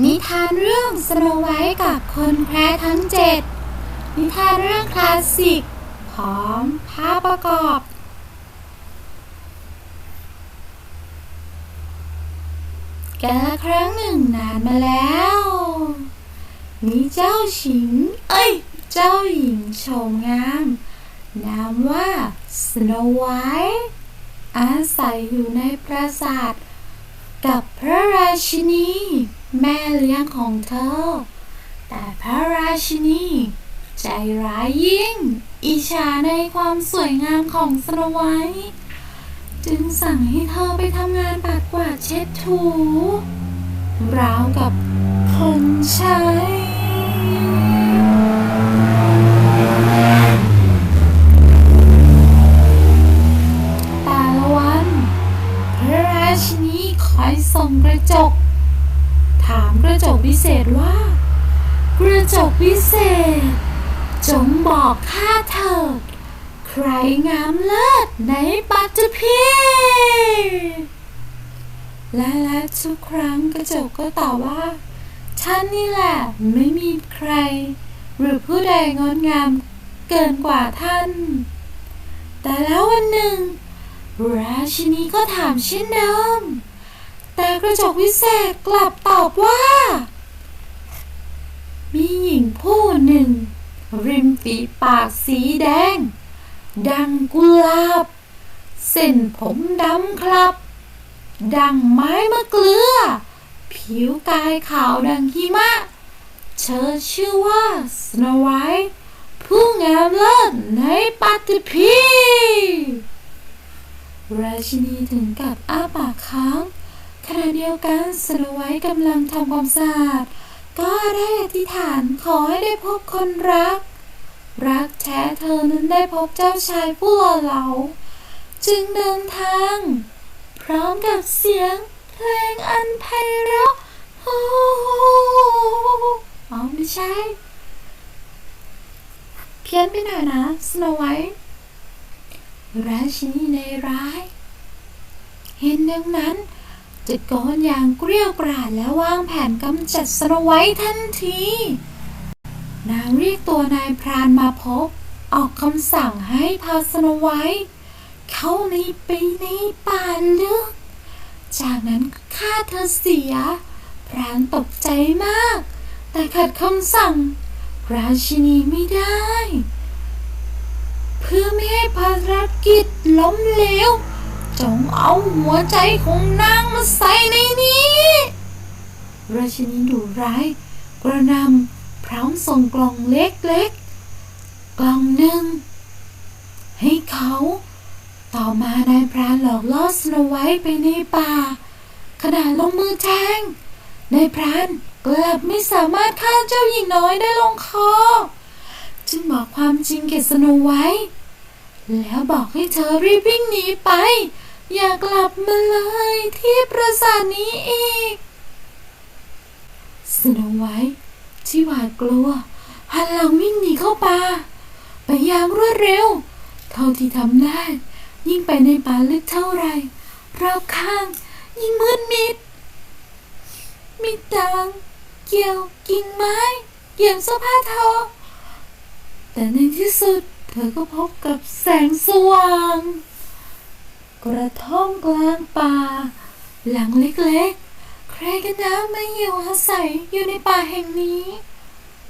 นิทานเรื่องสโนไวท์กับคนแครทั้งเจ็ดนิทานเรื่องคลาสสิก พร้อมภาพประกอบ กาลครั้งหนึ่งนานมาแล้ว มีเจ้าหญิง เอ้ย เจ้าหญิงโฉมงาม นามว่าสโนไวท์อาศัยอยู่ในปราสาท กับพระราชินี แม่เลี้ยงของเธอ แต่พระราชินี ใจร้ายยิ่ง อิจฉาในความสวยงามของสโนไวท์จึงสั่งให้เธอไปทำงานปัดกวาดเช็ดถูราวกับคนใช้ เศษ จงบอกข้าเถิด ใครงามเลิศในปัจจุพีและและทุกครั้งกระจกก็ตอบว่าฉันนี่แหละไม่มีใคร หรือผู้ใดงดงามเกินกว่าท่าน แต่แล้ววันหนึ่ง ราชินีก็ถามเช่นเดิม แต่กระจกวิเศษกลับตอบว่า มีหญิงผู้หนึ่ง ริมฝีปากสีแดง ดังกุหลาบ เส้นผมดำครับ ดังไม้มะเกลือ ผิวกายขาวดังหิมะ เธอชื่อว่าสโนไวท์ผู้งามเลิศในปัตติภีราชินีถึงกับอ้าปากค้างขณะเดียวกันสโนไวท์กำลังทำความสะอาดก็ได้อธิษฐานขอให้ได้พบคนรัก รักแท้เธอนั้นได้พบเจ้าชายผู้หล่อเหลา จึงเดินทาง พร้อมกับเสียงเพลงอันไพเราะโอ้อ๋อไม่ใช่ เพี้ยนไปหน่อยนะสโนไวท์ราชินีในร้าย เห็นดังนั้นจะโกนอย่างเกลี้ยวกราดและวางแผนกำจัดสโนไวท์ทันที นางเรียกตัวนายพรานมาพบ ออกคำสั่งให้พาสโนไวท์เข้าในไปในป่าลึก จากนั้นฆ่าเธอเสีย พรานตกใจมาก แต่ขัดคำสั่ง ราชินีไม่ได้ เพื่อไม่ให้ภารกิจล้มเหลวจงเอาหัวใจของนางมาใส่ในนี้ ราชินีดุร้าย กระนำ ร้อมส่งกล่องเล็กๆ กล่องหนึ่ง ให้เขา ต่อมานายพรานหลอกล่อสโนไวท์ไปในป่า ขณะลงมือแทงนายพรานกลับไม่สามารถฆ่าเจ้าหญิงน้อยได้ลงคอ จึงบอกความจริงแก่สโนไวท์แล้วบอกให้เธอรีบวิ่งหนีไป อย่ากลับมาเลยที่ปราสาทนี้อีกสโนไวท์ ที่หวาดกลัวหันหลังวิ่งหนีเข้าป่าไปอย่างรวดเร็ว เท่าที่ทำได้ ยิ่งไปในป่าลึกเท่าไรรอบข้าง ยิ่งมืดมิด มีตางเกี่ยวกิ่งไม้เกี่ยวเสื้อผ้าเธอแต่ในที่สุดเธอก็พบกับแสงสว่าง กระท่อมกลางป่า หลังเล็กๆ รกันนะมาอยู่อาศัยอยู่ในป่าแห่งนี้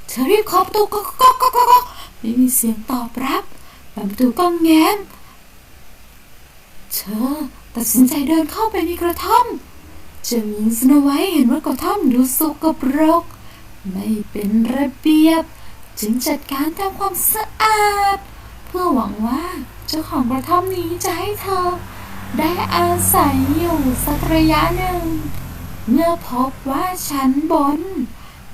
เธอรีบเคาะประตูก็ก็ก็ก็ก็ไม่มีเสียงตอบรับเปิดประตูก็แง้มเธอตัดสินใจเดินเข้าไปในกระท่อมเจ้าหญิงสโนไวท์เห็นว่ากระท่อมดูสกปรก ไม่เป็นระเบียบ จึงจัดการทำความสะอาด เพื่อหวังว่าเจ้าของกระท่อมนี้จะให้เธอ ได้อาศัยอยู่สักระยะหนึ่ง เมื่อพบว่าชั้นบน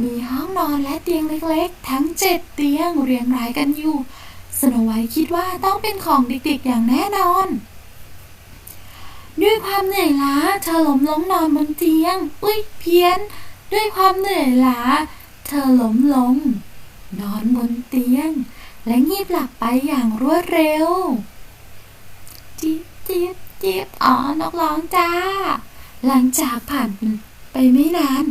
มีห้องนอนและเตียงเล็กๆ ทั้งเจ็ดเตียงเรียงรายกันอยู่ สโนไวท์คิดว่าต้องเป็นของเด็กๆอย่างแน่นอน ด้วยความเหนื่อยล้าเธอล้มลงนอนบนเตียง อุ้ยเพี้ยน ด้วยความเหนื่อยล้า เธอล้มลง นอนบนเตียง และงีบหลับไปอย่างรวดเร็ว จิบจิบจิบอ๋อนกร้องจ้า หลังจากผ่านไปไม่นาน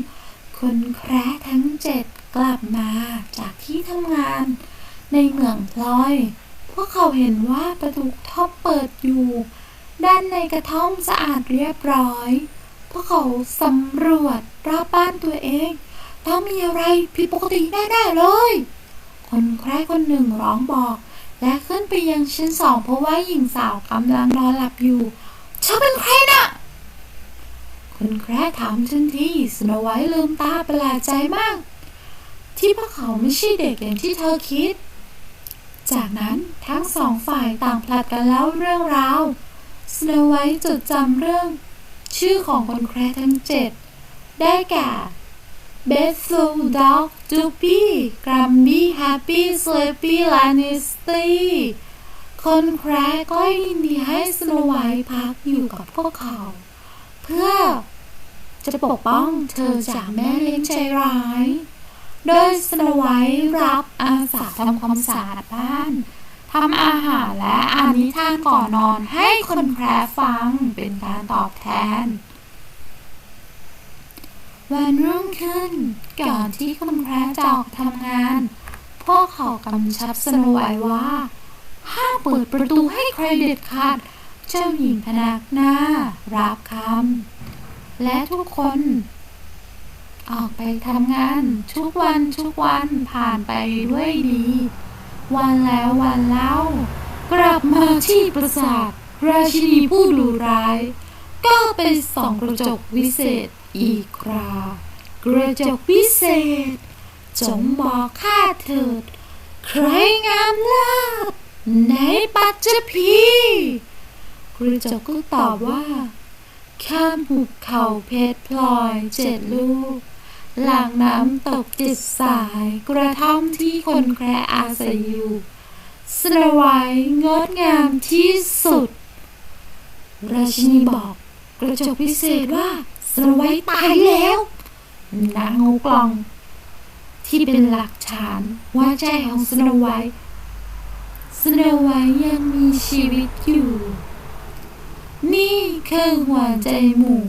คนแคระทั้งเจ็ดกลับมาจากที่ทำงาน ในเมืองพลอย พวกเขาเห็นว่าประตูท็อปเปิดอยู่ ด้านในกระท่อมสะอาดเรียบร้อย พวกเขาสำรวจรอบบ้านตัวเองต้องมีอะไรผิดปกติแน่ๆเลย คนแคระคนหนึ่งร้องบอก และขึ้นไปยังชั้นสองเพราะว่าหญิงสาวกำลังนอนหลับอยู่เธอเป็นใครน่ะ คนแคระถามทันทีสโนไวท์ลืมตาประหลาดใจมาก ที่พวกเขาไม่ใช่เด็กอย่างที่เธอคิด จากนั้นทั้งสองฝ่ายต่างผลัดกันเล่าเรื่องราวสโนไวท์จดจำเรื่อง ชื่อของคนแคระทั้งเจ็ดได้แก่เบสซูด็อกจูปี้กรัมบี้แฮปปี้สเลปปี้ลานิสตี้คนแคระก็ยินดีให้สโนไวท์พักอยู่กับพวกเขา เพื่อ จะปกป้องเธอจากแม่เลี้ยงใจร้าย โดยสโนไวท์รับอาสาทำความสะอาดบ้านทำอาหารและอ่านนิทานก่อนนอนให้คนแคระฟังเป็นการตอบแทน วันรุ่งขึ้นก่อนที่คนแคระจะออกทำงานพวกเขากำชับสโนไวท์ว่า ห้ามเปิดประตูให้ใครเด็ดขาด เจ้าหญิงพนักหน้ารับคำและทุกคน ออกไปทำงานทุกวันทุกวันผ่านไปด้วยดี วันแล้ววันเล่ากลับมาที่ปราสาทราชินีผู้ดุร้ายก็ไปส่องกระจกวิเศษอีกครากระจกวิเศษ จงบอกข้าเถิด ใครงามเลิศในปัจจพี กระจกก็ตอบว่า ข้ามหุบเขาเพชรพลอยเจ็ดลูก หลังน้ำตกจ็ดสายกระท่อมที่คนแคระอาศัยอยู่สโนไวท์งดงามที่สุด ราชินีบอกกระจกพิเศษว่าสโนไวท์ตายแล้วนางงูกล่อง ที่เป็นหลักฐานว่าใจของสโนไวท์สโนไวท์ยังมีชีวิตอยู่ นี่คือหัวใจหมู่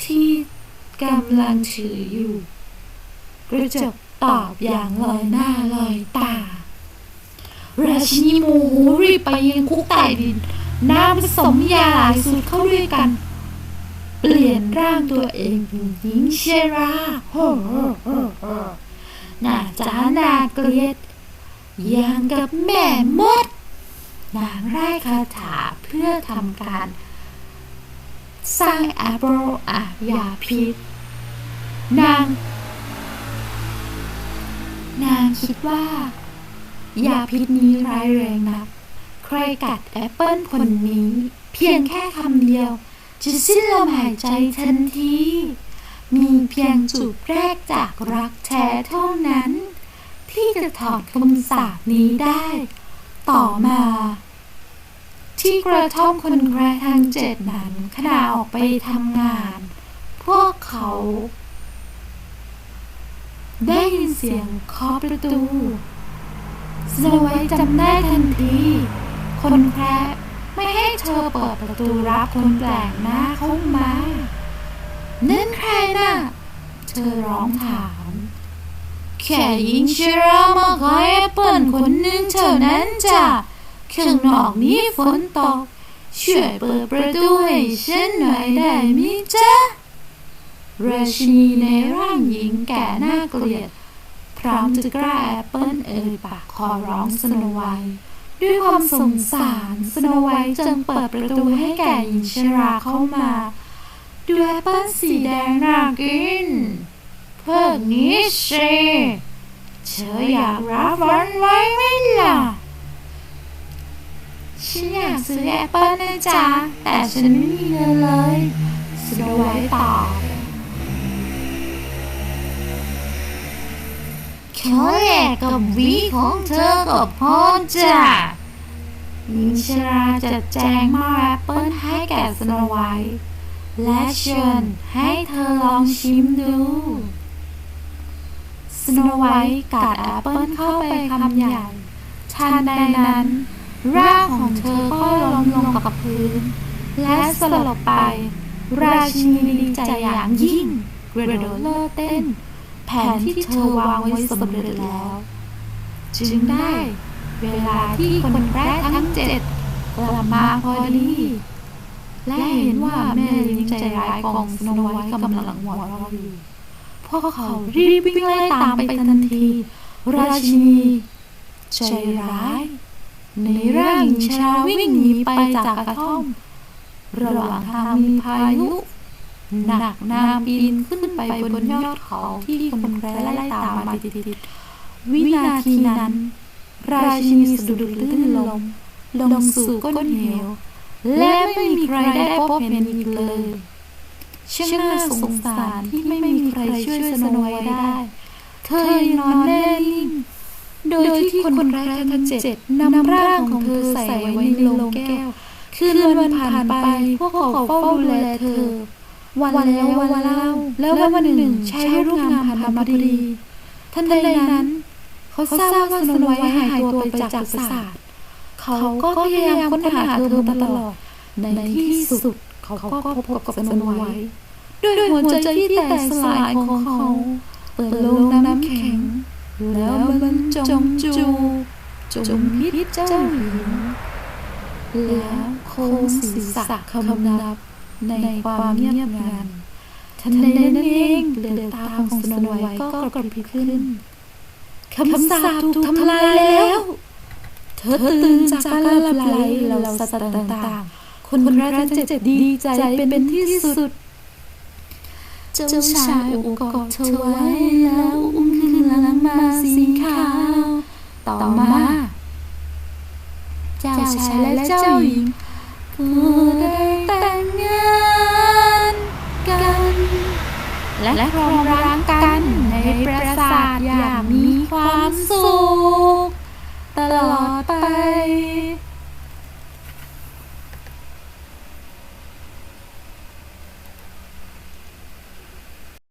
ที่กำลังถืออยู่ กระจกตอบอย่างลอยหน้าลอยตา ราชินีหมูรีบไปยังคุกใต้ดินน้ำผสมยาหลายสูตรเข้าด้วยกัน เปลี่ยนร่างตัวเองเป็นหญิงเชราโฮโฮโฮโฮหน้าจ้าหน้าเกลียดอย่างกับแม่มดนางไร้คาถาเพื่อทำการ สร้างแอปเปิลอะยาพิษ นาง นางคิดว่า ยาพิษนี้ร้ายแรงนัก ใครกัดแอปเปิลผลนี้ เพียงแค่คำเดียว จะสิ้นลมหายใจทันที มีเพียงจูบแรกจากรักแท้เท่านั้น ที่จะถอดคำสาปนี้ได้ ต่อมา ที่กระท่อมคนแคระทั้งเจ็ดนั้นขณะออกไปทำงาน พวกเขา ได้ยินเสียงเคาะประตูสโนไวท์จำได้ทันที คนแคระไม่ให้เธอเปิดประตูรับคนแปลกหน้าเข้ามานั่นใครน่ะ เธอร้องถาม แค่หญิงเชรามาขายแอปเปิลคนหนึ่งเท่านั้นจ้ะ ข้างนอกนี้ฝนตก ช่วยเปิดประตูให้ฉันหน่อยได้ไหมจ๊ะราชินีในร่างหญิงแก่น่าเกลียด พร้อมจะกล้าแอปเปิลเอ่ยปากขอร้องสโนไวท์ด้วยความสงสารสโนไวท์จึงเปิดประตูให้แก่หญิงชราเข้ามาด้วยแอปเปิลสีแดงน่ากิน เพื่อนี้สิเธออยากรับวันไว้ไหมล่ะ ฉันอยากซื้อแอปเปิลนะจ๊ะ แต่ฉันไม่มีเงินเลยสโนไวท์ตอบขอแลกกับวีของเธอก็พอจ้ะหญิงชราจะแจงมอแอปเปิ้ลให้แก่สโนไวท์และเชิญให้เธอลองชิมดูสโนไวท์กัดแอปเปิ้ลเข้าไปคำใหญ่ทันใดนั้น ร่างของเธอก็ล้มลงกับพื้น และสลบไป ราชินีดีใจอย่างยิ่งกระโดดโลดเต้น แผนที่เธอวางไว้สำเร็จแล้ว จึงได้ เวลาที่คนแรกทั้งเจ็ดกลับมาพอดี และเห็นว่าแม่เลี้ยงใจร้ายของสโนไวท์กำลังหัวเราะอยู่พวกเขารีบวิ่งไล่ตามไปทันที ราชินีใจร้าย ในร่างหญิงชาวิ่งหนีไปจากกระท่อม ระหว่างทางมีพายุ หนักนาปีนขึ้นไปบนยอดเขาที่คนร้ไล่ตามมาติดๆวินาทีนั้น ราชินีสะดุดลื่นลมลงสู่ก้นเหว และไม่มีใครได้พบเห็นอีกเลยช่างน่าสงสารที่ไม่มีใครช่วยสโนไวท์ได้ เธอยังนอนแน่นิ่ง ดยที่คนแร้ายทั้งเจ็ดนำร่างของเธอใส่ไว้ในโลงแก้ว คืนวันผ่านไปพวกเขาเฝ้าดูแลเธอ วันแล้ววันเล่าแล้ววันหนึ่งชายรูปงามผ่านมาพอดีทันใดนั้นเขาทราบว่าสนไวท์หายตัวไปจากปราสาทเขาก็พยายามค้นหาเธอมาตลอด ในที่สุดเขาก็พบกับสนไวท์ด้วยหัวใจที่แตกสลายของเขา เปิดโลงน้ำแข็ง แล้วมันจงจูจงพิษเจ้าหญิงแล้วโค้งศีรษะคำนับในความเงียบงันทันใดนั้นเองเปลือกตาของสนวท์ก็กระพริบขึ้นคำสาปถูกทำลายแล้ว เธอตื่นจากการหลับไหลเหล่าสัตว์ต่างๆ คนร้ายทั้งเจ็ดดีใจเป็นที่สุด เจ้าชายอุกกอดเธอไว้แล้วอุ้ม นหลังมาสีขาว ต่อมา เจ้าชายและเจ้าหญิงก็ได้แต่งงานกัน และครองรักกันในปราสาทอย่างมีความสุข ตลอดไป